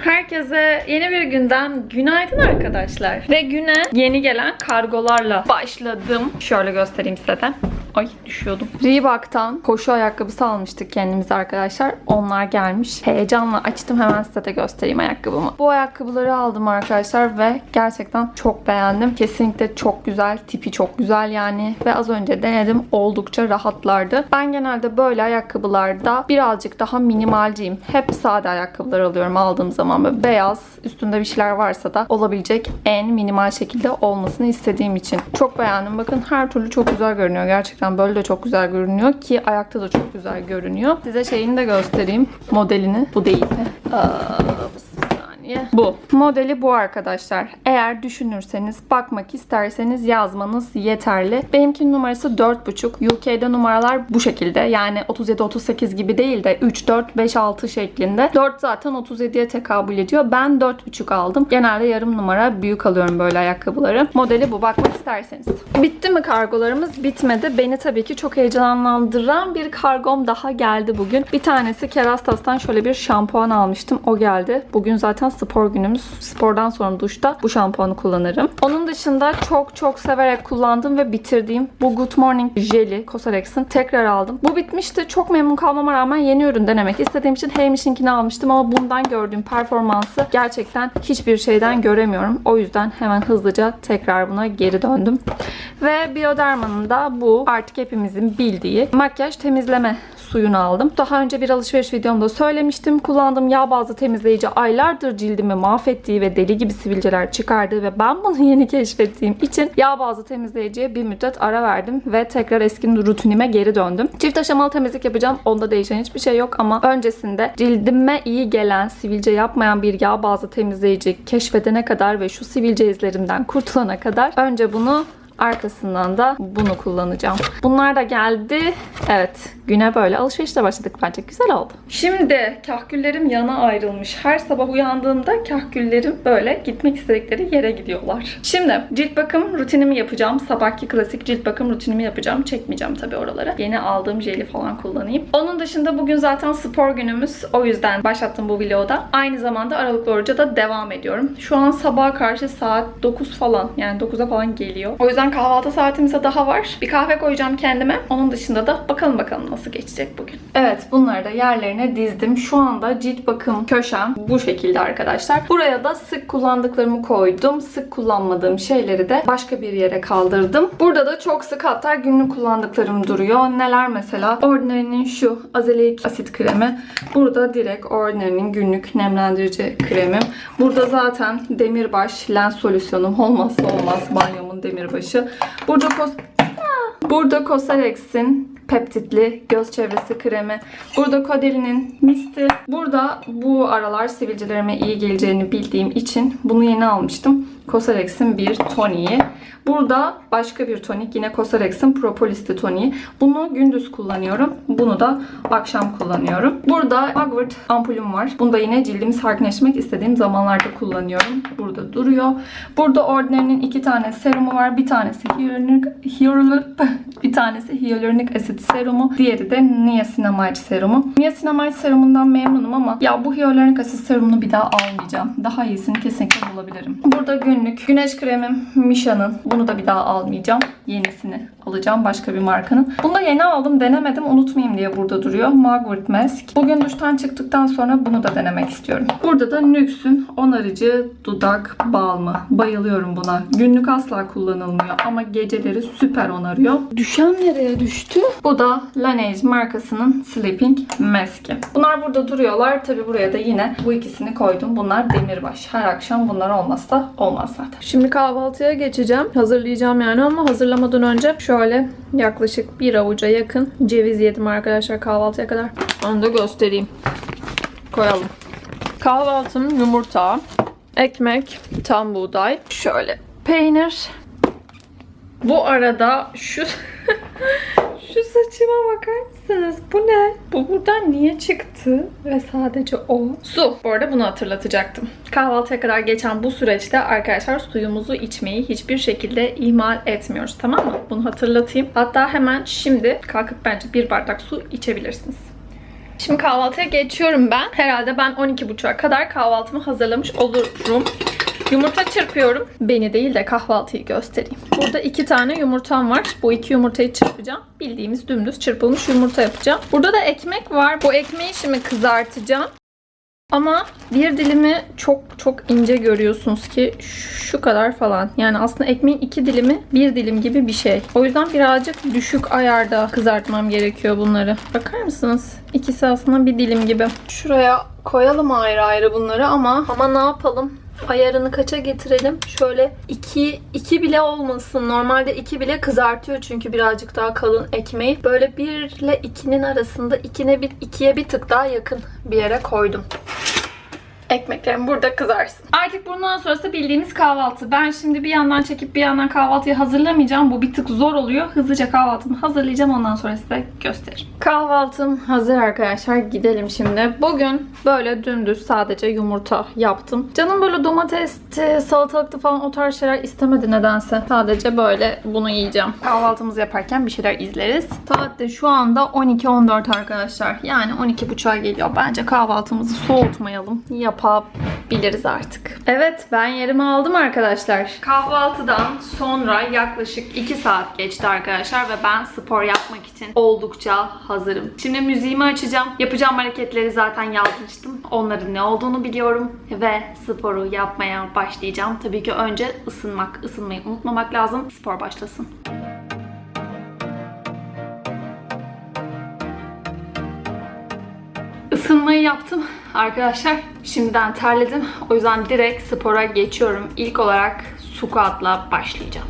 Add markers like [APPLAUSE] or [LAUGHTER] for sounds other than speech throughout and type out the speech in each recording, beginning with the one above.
Herkese yeni bir günden günaydın arkadaşlar. Ve güne yeni gelen kargolarla başladım. Şöyle göstereyim size de. Ay düşüyordum. Reebok'tan koşu ayakkabısı almıştık kendimize arkadaşlar. Onlar gelmiş. Heyecanla açtım hemen size de göstereyim ayakkabımı. Bu ayakkabıları aldım arkadaşlar ve gerçekten çok beğendim. Kesinlikle çok güzel. Tipi çok güzel yani. Ve az önce denedim. Oldukça rahatlardı. Ben genelde böyle ayakkabılarda birazcık daha minimalciyim. Hep sade ayakkabılar alıyorum aldığım zaman. Böyle beyaz üstünde bir şeyler varsa da olabilecek en minimal şekilde olmasını istediğim için. Çok beğendim. Bakın her türlü çok güzel görünüyor. Gerçekten böyle de çok güzel görünüyor ki ayakta da çok güzel görünüyor. Size şeyini de göstereyim. Modelini. Bu değil? Aa. Bu. Modeli bu arkadaşlar. Eğer düşünürseniz, bakmak isterseniz yazmanız yeterli. Benimkinin numarası 4.5. UK'de numaralar bu şekilde. Yani 37-38 gibi değil de 3, 4, 5, 6 şeklinde. 4 zaten 37'ye tekabül ediyor. Ben 4.5 aldım. Genelde yarım numara büyük alıyorum böyle ayakkabıları. Modeli bu. Bakmak isterseniz. Bitti mi kargolarımız? Bitmedi. Beni tabii ki çok heyecanlandıran bir kargom daha geldi bugün. Bir tanesi Kerastas'tan şöyle bir şampuan almıştım. O geldi. Bugün zaten spor günümüz. Spordan sonra duşta bu şampuanı kullanırım. Onun dışında çok çok severek kullandığım ve bitirdiğim bu Good Morning jeli Cosrx'ın tekrar aldım. Bu bitmişti. Çok memnun kalmama rağmen yeni ürün denemek istediğim için Heymiş'inkini almıştım ama bundan gördüğüm performansı gerçekten hiçbir şeyden göremiyorum. O yüzden hemen hızlıca tekrar buna geri döndüm. Ve Bioderma'nın da bu artık hepimizin bildiği makyaj temizleme suyunu aldım. Daha önce bir alışveriş videomda söylemiştim. Kullandığım yağ bazlı temizleyici aylardır cildimi mahvettiği ve deli gibi sivilceler çıkardığı ve ben bunu [LAUGHS] yeni keşfettiğim için yağ bazlı temizleyiciye bir müddet ara verdim ve tekrar eski rutinime geri döndüm. Çift aşamalı temizlik yapacağım. Onda değişen hiçbir şey yok ama öncesinde cildime iyi gelen, sivilce yapmayan bir yağ bazlı temizleyici keşfedene kadar ve şu sivilce izlerimden kurtulana kadar önce bunu Arkasından da bunu kullanacağım. Bunlar da geldi. Evet, güne böyle alışverişle başladık bence. Güzel oldu. Şimdi kahküllerim yana ayrılmış. Her sabah uyandığımda kahküllerim böyle gitmek istedikleri yere gidiyorlar. Şimdi cilt bakım rutinimi yapacağım. Sabahki klasik cilt bakım rutinimi yapacağım. Çekmeyeceğim tabii oraları. Yeni aldığım jeli falan kullanayım. Onun dışında bugün zaten spor günümüz. O yüzden başlattım bu vlogda. Aynı zamanda aralıklı oruca da devam ediyorum. Şu an sabaha karşı saat 9 falan yani 9'a falan geliyor. O yüzden kahvaltı saatimize daha var. Bir kahve koyacağım kendime. Onun dışında da bakalım bakalım nasıl geçecek bugün. Evet bunları da yerlerine dizdim. Şu anda cilt bakım köşem bu şekilde arkadaşlar. Buraya da sık kullandıklarımı koydum. Sık kullanmadığım şeyleri de başka bir yere kaldırdım. Burada da çok sık hatta günlük kullandıklarım duruyor. Neler mesela? Ordinary'nin şu azelik asit kremi. Burada direkt Ordinary'nin günlük nemlendirici kremim. Burada zaten demirbaş lens solüsyonum olmazsa olmaz banyomun demirbaşı. Burada kos Burada Cosrx'in peptitli göz çevresi kremi. Burada Caudalie misti. Burada bu aralar sivilcelerime iyi geleceğini bildiğim için bunu yeni almıştım. Cosrx'in bir toniği. Burada başka bir tonik. Yine Cosrx'in propolisli toniği. Bunu gündüz kullanıyorum. Bunu da akşam kullanıyorum. Burada Magwort ampulüm var. Bunu da yine cildimi sakinleştirmek istediğim zamanlarda kullanıyorum. Burada duruyor. Burada Ordinary'nin iki tane serumu var. Bir tanesi hyaluronik, hyaluronik bir tanesi hyaluronik asit serumu. Diğeri de niacinamide serumu. Niacinamide serumundan memnunum ama ya bu hyaluronik asit serumunu bir daha almayacağım. Daha iyisini kesinlikle bulabilirim. Burada günlük güneş kremim Misha'nın. Bunu da bir daha almayacağım. Yenisini alacağım başka bir markanın. Bunu da yeni aldım. Denemedim. Unutmayayım diye burada duruyor. Margaret Mask. Bugün duştan çıktıktan sonra bunu da denemek istiyorum. Burada da NYX'ün onarıcı dudak balmı. Bayılıyorum buna. Günlük asla kullanılmıyor ama geceleri süper onarıyor. Düşen nereye düştü? Bu da Laneige markasının Sleeping Mask'i. Bunlar burada duruyorlar. Tabi buraya da yine bu ikisini koydum. Bunlar demirbaş. Her akşam bunlar olmazsa olmaz zaten. Şimdi kahvaltıya geçeceğim. Hazırlayacağım yani ama hazırlamadan önce şöyle yaklaşık bir avuca yakın ceviz yedim arkadaşlar kahvaltıya kadar. Onu da göstereyim. Koyalım. Kahvaltım yumurta, ekmek, tam buğday, şöyle peynir. Bu arada şu [LAUGHS] şu saçıma bakar mısınız? Bu ne? Bu buradan niye çıktı? Ve sadece o. Su. Bu arada bunu hatırlatacaktım. Kahvaltıya kadar geçen bu süreçte arkadaşlar suyumuzu içmeyi hiçbir şekilde ihmal etmiyoruz. Tamam mı? Bunu hatırlatayım. Hatta hemen şimdi kalkıp bence bir bardak su içebilirsiniz. Şimdi kahvaltıya geçiyorum ben. Herhalde ben 12.30'a kadar kahvaltımı hazırlamış olurum. Yumurta çırpıyorum. Beni değil de kahvaltıyı göstereyim. Burada iki tane yumurtam var. Bu iki yumurtayı çırpacağım. Bildiğimiz dümdüz çırpılmış yumurta yapacağım. Burada da ekmek var. Bu ekmeği şimdi kızartacağım. Ama bir dilimi çok çok ince görüyorsunuz ki şu kadar falan. Yani aslında ekmeğin iki dilimi bir dilim gibi bir şey. O yüzden birazcık düşük ayarda kızartmam gerekiyor bunları. Bakar mısınız? İkisi aslında bir dilim gibi. Şuraya koyalım ayrı ayrı bunları ama ama ne yapalım? Ayarını kaça getirelim? Şöyle 2 2 bile olmasın. Normalde 2 bile kızartıyor çünkü birazcık daha kalın ekmeği. Böyle 1 ile 2'nin arasında 2'ne bir 2'ye bir tık daha yakın bir yere koydum. Ekmeklerim burada kızarsın. Artık bundan sonrası bildiğimiz kahvaltı. Ben şimdi bir yandan çekip bir yandan kahvaltıyı hazırlamayacağım. Bu bir tık zor oluyor. Hızlıca kahvaltımı hazırlayacağım. Ondan sonra size gösteririm. Kahvaltım hazır arkadaşlar. Gidelim şimdi. Bugün böyle dümdüz sadece yumurta yaptım. Canım böyle domatesli, salatalıklı falan o tarz şeyler istemedi nedense. Sadece böyle bunu yiyeceğim. Kahvaltımızı yaparken bir şeyler izleriz. Saat de şu anda 12-14 arkadaşlar. Yani 12.30'a geliyor. Bence kahvaltımızı soğutmayalım. Yapabiliriz artık. Evet ben yerimi aldım arkadaşlar. Kahvaltıdan sonra yaklaşık 2 saat geçti arkadaşlar ve ben spor yapmak için oldukça hazırım. Şimdi müziğimi açacağım. Yapacağım hareketleri zaten yazmıştım. Onların ne olduğunu biliyorum ve sporu yapmaya başlayacağım. Tabii ki önce ısınmak, ısınmayı unutmamak lazım. Spor başlasın. Isınmayı yaptım arkadaşlar. Şimdiden terledim. O yüzden direkt spora geçiyorum. İlk olarak squat'la başlayacağım.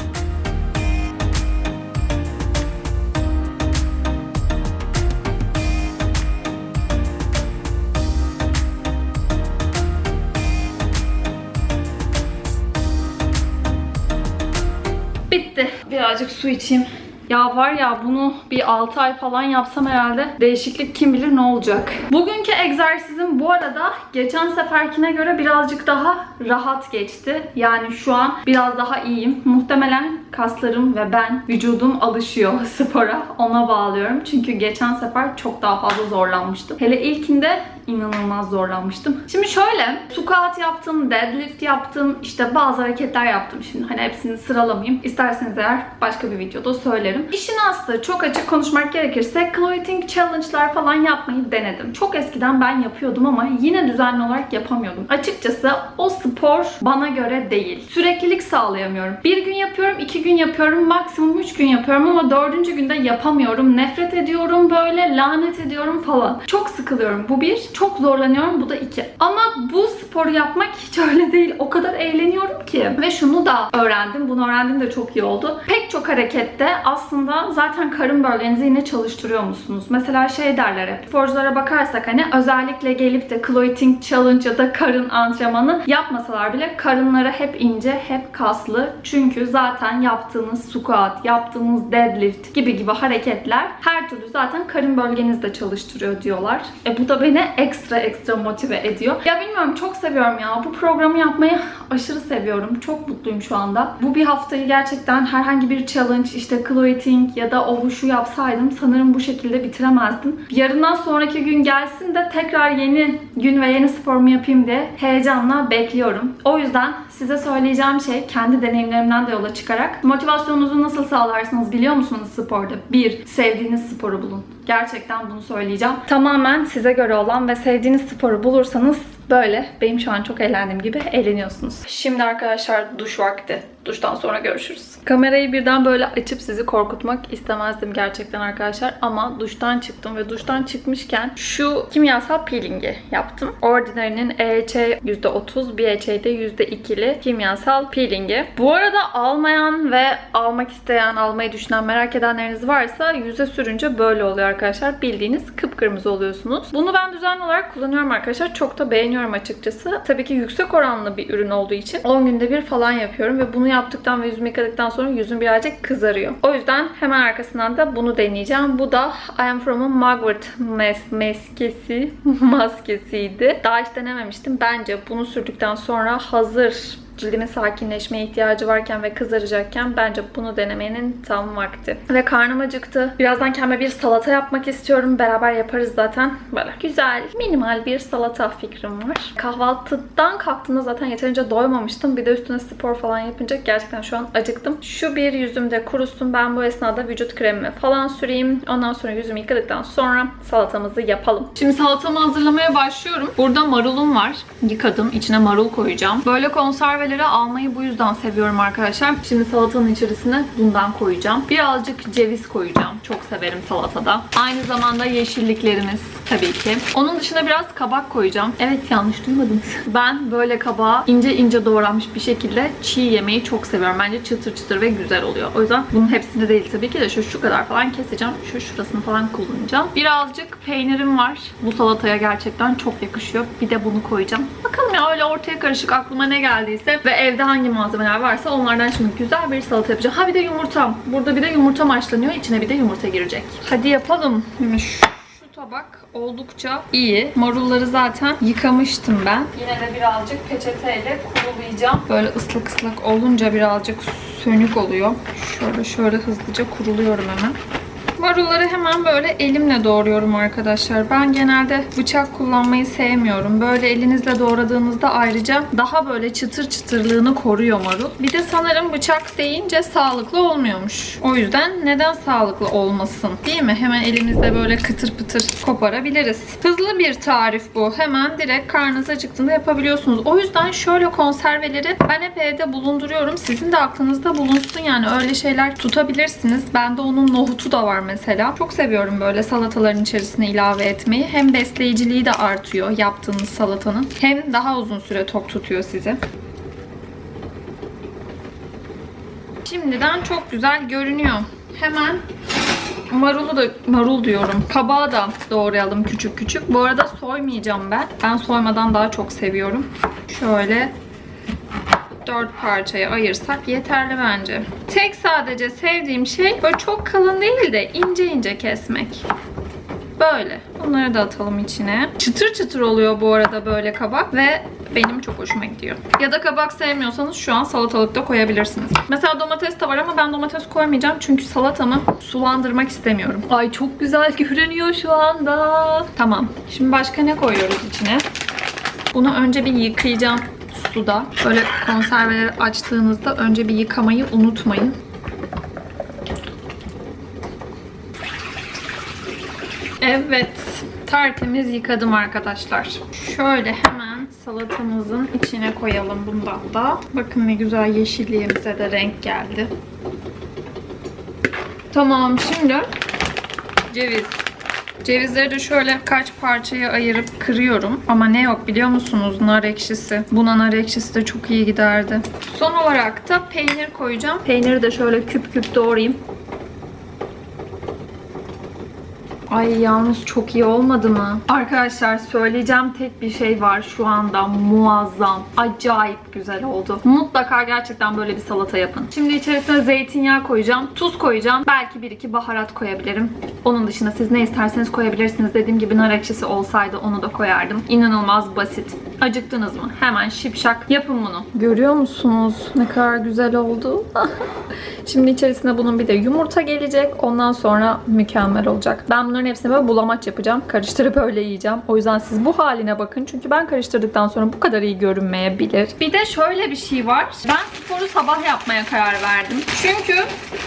Bitti. Birazcık su içeyim. Ya var ya bunu bir 6 ay falan yapsam herhalde değişiklik kim bilir ne olacak. Bugünkü egzersizim bu arada geçen seferkine göre birazcık daha rahat geçti. Yani şu an biraz daha iyiyim. Muhtemelen kaslarım ve ben vücudum alışıyor [LAUGHS] spora. Ona bağlıyorum. Çünkü geçen sefer çok daha fazla zorlanmıştım. Hele ilkinde inanılmaz zorlanmıştım. Şimdi şöyle squat yaptım, deadlift yaptım, işte bazı hareketler yaptım şimdi. Hani hepsini sıralamayayım. İsterseniz eğer başka bir videoda söylerim. İşin aslı çok açık konuşmak gerekirse clothing challenge'lar falan yapmayı denedim. Çok eskiden ben yapıyordum ama yine düzenli olarak yapamıyordum. Açıkçası o spor bana göre değil. Süreklilik sağlayamıyorum. Bir gün yapıyorum, iki gün yapıyorum, maksimum üç gün yapıyorum ama dördüncü günde yapamıyorum. Nefret ediyorum böyle, lanet ediyorum falan. Çok sıkılıyorum. Bu bir. Çok zorlanıyorum. Bu da iki. Ama bu sporu yapmak hiç öyle değil. O kadar eğleniyorum ki. Ve şunu da öğrendim. Bunu öğrendim de çok iyi oldu. Pek çok harekette aslında zaten karın bölgenizi yine çalıştırıyor musunuz? Mesela şey derler hep. Sporculara bakarsak hani özellikle gelip de clothing challenge ya da karın antrenmanı yapmasalar bile karınları hep ince, hep kaslı. Çünkü zaten yaptığınız squat, yaptığınız deadlift gibi gibi hareketler her türlü zaten karın bölgenizde çalıştırıyor diyorlar. E bu da beni ekstra ekstra motive ediyor. Ya bilmiyorum çok seviyorum ya. Bu programı yapmayı aşırı seviyorum. Çok mutluyum şu anda. Bu bir haftayı gerçekten herhangi bir challenge işte clothing ya da o şu yapsaydım sanırım bu şekilde bitiremezdim. Yarından sonraki gün gelsin de tekrar yeni gün ve yeni sporumu yapayım diye heyecanla bekliyorum. O yüzden size söyleyeceğim şey kendi deneyimlerimden de yola çıkarak motivasyonunuzu nasıl sağlarsınız biliyor musunuz sporda? Bir, sevdiğiniz sporu bulun. Gerçekten bunu söyleyeceğim. Tamamen size göre olan ve sevdiğiniz sporu bulursanız böyle benim şu an çok eğlendiğim gibi eğleniyorsunuz. Şimdi arkadaşlar duş vakti. Duştan sonra görüşürüz. Kamerayı birden böyle açıp sizi korkutmak istemezdim gerçekten arkadaşlar. Ama duştan çıktım ve duştan çıkmışken şu kimyasal peelingi yaptım. Ordinary'nin EHC %30, BHA'de %2'li kimyasal peelingi. Bu arada almayan ve almak isteyen, almayı düşünen, merak edenleriniz varsa yüze sürünce böyle oluyor arkadaşlar. Bildiğiniz kıpkırmızı oluyorsunuz. Bunu ben düzenli olarak kullanıyorum arkadaşlar. Çok da beğeniyorum açıkçası. Tabii ki yüksek oranlı bir ürün olduğu için 10 günde bir falan yapıyorum ve bunu yaptıktan ve yüzümü yıkadıktan sonra yüzüm birazcık kızarıyor. O yüzden hemen arkasından da bunu deneyeceğim. Bu da I am from'un Margaret mes maskesi [LAUGHS] maskesiydi. Daha hiç denememiştim. Bence bunu sürdükten sonra hazır cildimin sakinleşmeye ihtiyacı varken ve kızaracakken bence bunu denemenin tam vakti. Ve karnım acıktı. Birazdan kendime bir salata yapmak istiyorum. Beraber yaparız zaten. Böyle güzel, minimal bir salata fikrim var. Kahvaltıdan kalktığımda zaten yeterince doymamıştım. Bir de üstüne spor falan yapınca gerçekten şu an acıktım. Şu bir yüzümde kurusun. Ben bu esnada vücut kremimi falan süreyim. Ondan sonra yüzümü yıkadıktan sonra salatamızı yapalım. Şimdi salatamı hazırlamaya başlıyorum. Burada marulum var. Yıkadım. İçine marul koyacağım. Böyle konserveleri almayı bu yüzden seviyorum arkadaşlar. Şimdi salatanın içerisine bundan koyacağım. Birazcık ceviz koyacağım. Çok severim salatada. Aynı zamanda yeşilliklerimiz tabii ki. Onun dışında biraz kabak koyacağım. Evet yanlış duymadınız. [LAUGHS] Ben böyle kabağı ince ince doğranmış bir şekilde çiğ yemeyi çok seviyorum. Bence çıtır çıtır ve güzel oluyor. O yüzden bunun hepsini değil tabii ki de şu şu kadar falan keseceğim. Şu şurasını falan kullanacağım. Birazcık peynirim var. Bu salataya gerçekten çok yakışıyor. Bir de bunu koyacağım. Bakalım ya öyle ortaya karışık aklıma ne geldiyse ve evde hangi malzemeler varsa onlardan şimdi güzel bir salata yapacağım. Ha bir de yumurtam. Burada bir de yumurta haşlanıyor. İçine bir de yumurta girecek. Hadi yapalım. Şimdi şu tabak oldukça iyi. Marulları zaten yıkamıştım ben. Yine de birazcık peçeteyle kurulayacağım. Böyle ıslak ıslak olunca birazcık sönük oluyor. Şöyle şöyle hızlıca kuruluyorum hemen. Marulları hemen böyle elimle doğruyorum arkadaşlar. Ben genelde bıçak kullanmayı sevmiyorum. Böyle elinizle doğradığınızda ayrıca daha böyle çıtır çıtırlığını koruyor marul. Bir de sanırım bıçak deyince sağlıklı olmuyormuş. O yüzden neden sağlıklı olmasın? Değil mi? Hemen elimizde böyle kıtır pıtır koparabiliriz. Hızlı bir tarif bu. Hemen direkt karnınız acıktığında yapabiliyorsunuz. O yüzden şöyle konserveleri ben hep evde bulunduruyorum. Sizin de aklınızda bulunsun yani öyle şeyler tutabilirsiniz. Bende onun nohutu da var mesela. Çok seviyorum böyle salataların içerisine ilave etmeyi. Hem besleyiciliği de artıyor yaptığınız salatanın. Hem daha uzun süre tok tutuyor sizi. Şimdiden çok güzel görünüyor. Hemen marulu da marul diyorum. Kabağı da doğrayalım küçük küçük. Bu arada soymayacağım ben. Ben soymadan daha çok seviyorum. Şöyle dört parçaya ayırsak yeterli bence. Tek sadece sevdiğim şey böyle çok kalın değil de ince ince kesmek. Böyle. Bunları da atalım içine. Çıtır çıtır oluyor bu arada böyle kabak ve benim çok hoşuma gidiyor. Ya da kabak sevmiyorsanız şu an salatalıkta koyabilirsiniz. Mesela domates de var ama ben domates koymayacağım çünkü salatamı sulandırmak istemiyorum. Ay çok güzel görünüyor şu anda. Tamam. Şimdi başka ne koyuyoruz içine? Bunu önce bir yıkayacağım suda. Böyle konserveleri açtığınızda önce bir yıkamayı unutmayın. Evet. Tertemiz yıkadım arkadaşlar. Şöyle hemen salatamızın içine koyalım bundan da. Bakın ne güzel yeşilliğimize de renk geldi. Tamam şimdi ceviz. Cevizleri de şöyle kaç parçaya ayırıp kırıyorum. Ama ne yok biliyor musunuz? Nar ekşisi. Buna nar ekşisi de çok iyi giderdi. Son olarak da peynir koyacağım. Peyniri de şöyle küp küp doğrayayım. Ay yalnız çok iyi olmadı mı? Arkadaşlar söyleyeceğim tek bir şey var şu anda muazzam. Acayip güzel oldu. Mutlaka gerçekten böyle bir salata yapın. Şimdi içerisine zeytinyağı koyacağım. Tuz koyacağım. Belki bir iki baharat koyabilirim. Onun dışında siz ne isterseniz koyabilirsiniz. Dediğim gibi nar ekşisi olsaydı onu da koyardım. İnanılmaz basit. Acıktınız mı? Hemen şipşak yapın bunu. Görüyor musunuz? Ne kadar güzel oldu. [LAUGHS] Şimdi içerisine bunun bir de yumurta gelecek. Ondan sonra mükemmel olacak. Ben bunların hepsini böyle bulamaç yapacağım. Karıştırıp öyle yiyeceğim. O yüzden siz bu haline bakın. Çünkü ben karıştırdıktan sonra bu kadar iyi görünmeyebilir. Bir de şöyle bir şey var. Ben sporu sabah yapmaya karar verdim. Çünkü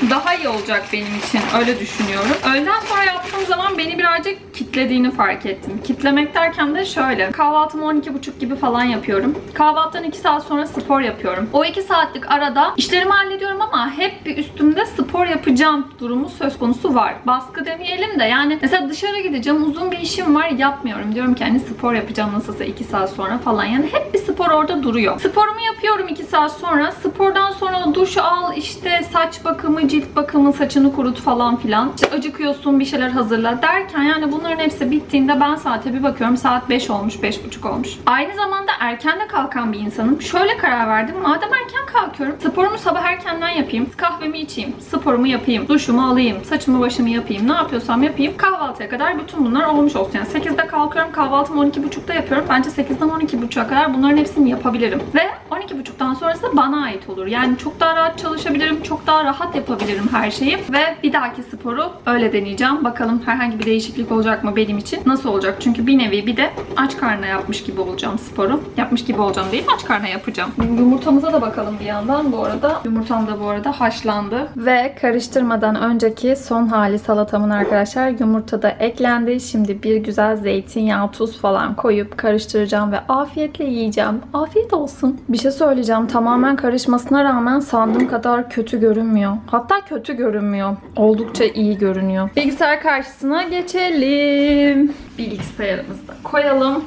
daha iyi olacak benim için. Öyle düşünüyorum. Öğleden sonra yaptığım zaman beni birazcık kitlediğini fark ettim. Kitlemek derken de şöyle. Kahvaltımı 12.30 gibi falan yapıyorum. Kahvaltıdan 2 saat sonra spor yapıyorum. O 2 saatlik arada işlerimi hallediyorum ama hep bir üstümde spor yapacağım durumu söz konusu var. Baskı demeyelim de yani mesela dışarı gideceğim uzun bir işim var yapmıyorum. Diyorum ki hani spor yapacağım nasılsa 2 saat sonra falan. Yani hep bir spor orada duruyor. Sporumu yapıyorum 2 saat sonra. Spordan sonra duş al işte saç bakımı, cilt bakımı, saçını kurut falan filan. İşte acıkıyorsun bir şeyler hazırla derken yani bunların hepsi bittiğinde ben saate bir bakıyorum saat 5 olmuş 5.30 olmuş. Aynı zamanda erken de kalkan bir insanım. Şöyle karar verdim. Madem erken kalkıyorum sporumu sabah erkenden yapayım. Kahvemi içeyim. Sporumu yapayım. Duşumu alayım. Saçımı başımı yapayım. Ne yapıyorsam yapayım. Kahvaltıya kadar bütün bunlar olmuş olsun. Yani 8'de kalkıyorum. Kahvaltımı 12.30'da yapıyorum. Bence 8'den 12.30'a kadar bunların hepsi hepsini yapabilirim. Ve 12.30'dan sonrası bana ait olur. Yani çok daha rahat çalışabilirim, çok daha rahat yapabilirim her şeyi. Ve bir dahaki sporu öyle deneyeceğim. Bakalım herhangi bir değişiklik olacak mı benim için? Nasıl olacak? Çünkü bir nevi bir de aç karnına yapmış gibi olacağım sporu. Yapmış gibi olacağım değil, aç karnına yapacağım. Yumurtamıza da bakalım bir yandan bu arada. Yumurtam da bu arada haşlandı. Ve karıştırmadan önceki son hali salatamın arkadaşlar yumurta da eklendi. Şimdi bir güzel zeytinyağı, tuz falan koyup karıştıracağım ve afiyetle yiyeceğim. Afiyet olsun. Bir şey söyleyeceğim. Tamamen karışmasına rağmen sandığım kadar kötü görünmüyor. Hatta kötü görünmüyor. Oldukça iyi görünüyor. Bilgisayar karşısına geçelim. Bilgisayarımızı da koyalım.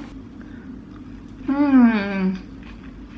Hmm.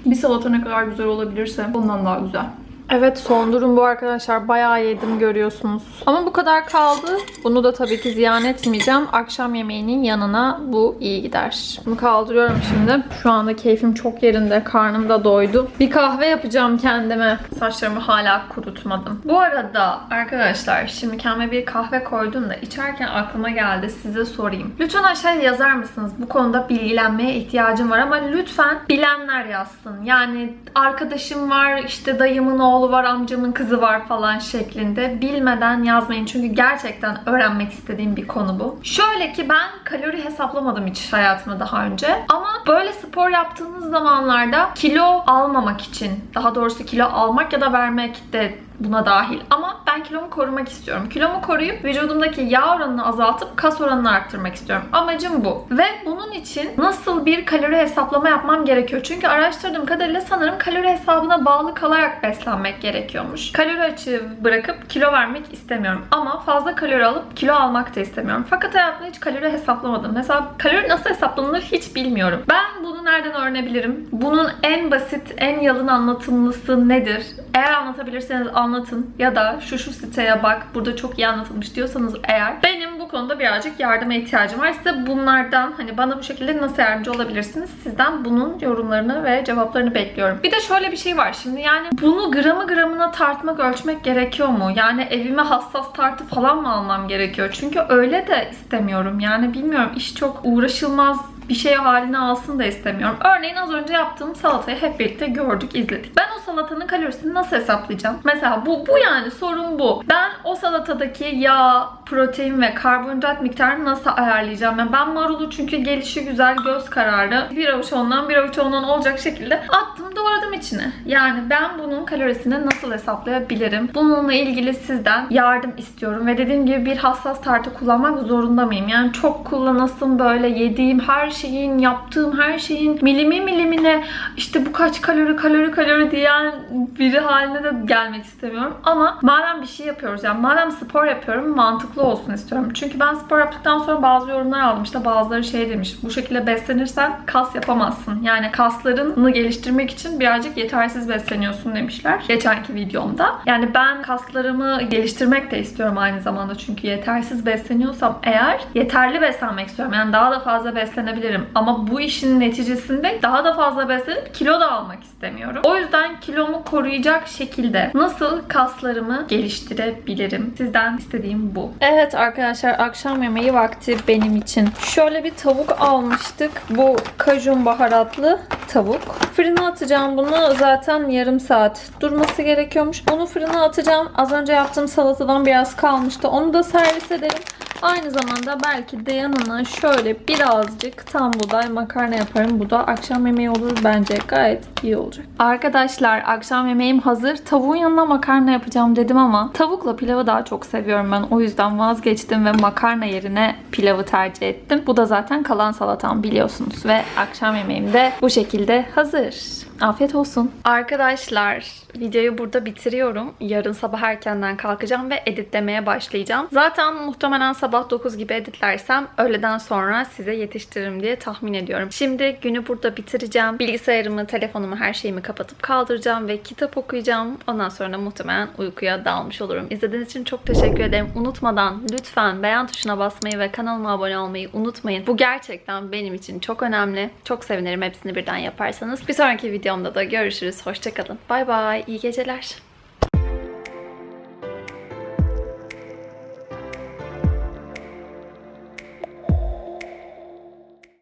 Bir salata ne kadar güzel olabilirse ondan daha güzel. Evet son durum bu arkadaşlar. Bayağı yedim görüyorsunuz. Ama bu kadar kaldı. Bunu da tabii ki ziyan etmeyeceğim. Akşam yemeğinin yanına bu iyi gider. Bunu kaldırıyorum şimdi. Şu anda keyfim çok yerinde. Karnım da doydu. Bir kahve yapacağım kendime. Saçlarımı hala kurutmadım. Bu arada arkadaşlar şimdi kendime bir kahve koydum da içerken aklıma geldi size sorayım. Lütfen aşağıya yazar mısınız? Bu konuda bilgilenmeye ihtiyacım var ama lütfen bilenler yazsın. Yani arkadaşım var, işte dayımın oğlu var, amcamın kızı var falan şeklinde. Bilmeden yazmayın çünkü gerçekten öğrenmek istediğim bir konu bu. Şöyle ki ben kalori hesaplamadım hiç hayatımda daha önce. Ama böyle spor yaptığınız zamanlarda kilo almamak için, daha doğrusu kilo almak ya da vermek de buna dahil. Ama ben kilomu korumak istiyorum. Kilomu koruyup vücudumdaki yağ oranını azaltıp kas oranını arttırmak istiyorum. Amacım bu. Ve bunun için nasıl bir kalori hesaplama yapmam gerekiyor? Çünkü araştırdığım kadarıyla sanırım kalori hesabına bağlı kalarak beslenmek gerekiyormuş. Kalori açığı bırakıp kilo vermek istemiyorum. Ama fazla kalori alıp kilo almak da istemiyorum. Fakat hayatımda hiç kalori hesaplamadım. Mesela kalori nasıl hesaplanır hiç bilmiyorum. Ben bunu nereden öğrenebilirim? Bunun en basit, en yalın anlatımlısı nedir? Eğer anlatabilirseniz anlatın ya da şu şu siteye bak burada çok iyi anlatılmış diyorsanız eğer benim bu konuda birazcık yardıma ihtiyacım var. Size bunlardan hani bana bu şekilde nasıl yardımcı olabilirsiniz? Sizden bunun yorumlarını ve cevaplarını bekliyorum. Bir de şöyle bir şey var şimdi yani bunu gramı gramına tartmak, ölçmek gerekiyor mu? Yani evime hassas tartı falan mı almam gerekiyor? Çünkü öyle de istemiyorum. Yani bilmiyorum iş çok uğraşılmaz bir şey haline alsın da istemiyorum. Örneğin az önce yaptığım salatayı hep birlikte gördük, izledik. Ben salatanın kalorisini nasıl hesaplayacağım? Mesela bu, bu yani sorun bu. Ben o salatadaki yağ, protein ve karbonhidrat miktarını nasıl ayarlayacağım? Yani ben marulu çünkü gelişi güzel, göz kararı. Bir avuç ondan, bir avuç ondan olacak şekilde attım doğradım içine. Yani ben bunun kalorisini nasıl hesaplayabilirim? Bununla ilgili sizden yardım istiyorum. Ve dediğim gibi bir hassas tartı kullanmak zorunda mıyım? Yani çok kullanasım böyle yediğim her şeyin, yaptığım her şeyin milimi milimine işte bu kaç kalori kalori kalori diyen biri haline de gelmek istemiyorum. Ama madem bir şey yapıyoruz yani madem spor yapıyorum mantıklı olsun istiyorum. Çünkü ben spor yaptıktan sonra bazı yorumlar aldım. İşte bazıları şey demiş. Bu şekilde beslenirsen kas yapamazsın. Yani kaslarını geliştirmek için birazcık yetersiz besleniyorsun demişler. Geçenki videomda. Yani ben kaslarımı geliştirmek de istiyorum aynı zamanda. Çünkü yetersiz besleniyorsam eğer yeterli beslenmek istiyorum. Yani daha da fazla beslenebilirim. Ama bu işin neticesinde daha da fazla beslenip kilo da almak istemiyorum. O yüzden kilomu koruyacak şekilde nasıl kaslarımı geliştirebilirim? Sizden istediğim bu. Evet arkadaşlar akşam yemeği vakti benim için. Şöyle bir tavuk almıştık. Bu kajun baharatlı tavuk. Fırına atacağım bunu. Zaten yarım saat durması gerekiyormuş. Onu fırına atacağım. Az önce yaptığım salatadan biraz kalmıştı. Onu da servis ederim. Aynı zamanda belki de yanına şöyle birazcık tam buğday makarna yaparım. Bu da akşam yemeği olur bence. Gayet iyi olacak. Arkadaşlar akşam yemeğim hazır. Tavuğun yanına makarna yapacağım dedim ama tavukla pilavı daha çok seviyorum ben. O yüzden vazgeçtim ve makarna yerine pilavı tercih ettim. Bu da zaten kalan salatam biliyorsunuz. Ve akşam yemeğim de bu şekilde hazır. Afiyet olsun. Arkadaşlar videoyu burada bitiriyorum. Yarın sabah erkenden kalkacağım ve editlemeye başlayacağım. Zaten muhtemelen sabah 9 gibi editlersem öğleden sonra size yetiştiririm diye tahmin ediyorum. Şimdi günü burada bitireceğim. Bilgisayarımı, telefonumu, her şeyimi kapatıp kaldıracağım ve kitap okuyacağım. Ondan sonra muhtemelen uykuya dalmış olurum. İzlediğiniz için çok teşekkür ederim. Unutmadan lütfen beğen tuşuna basmayı ve kanalıma abone olmayı unutmayın. Bu gerçekten benim için çok önemli. Çok sevinirim hepsini birden yaparsanız. Bir sonraki videomda da görüşürüz. Hoşçakalın. Bay bay. İyi geceler.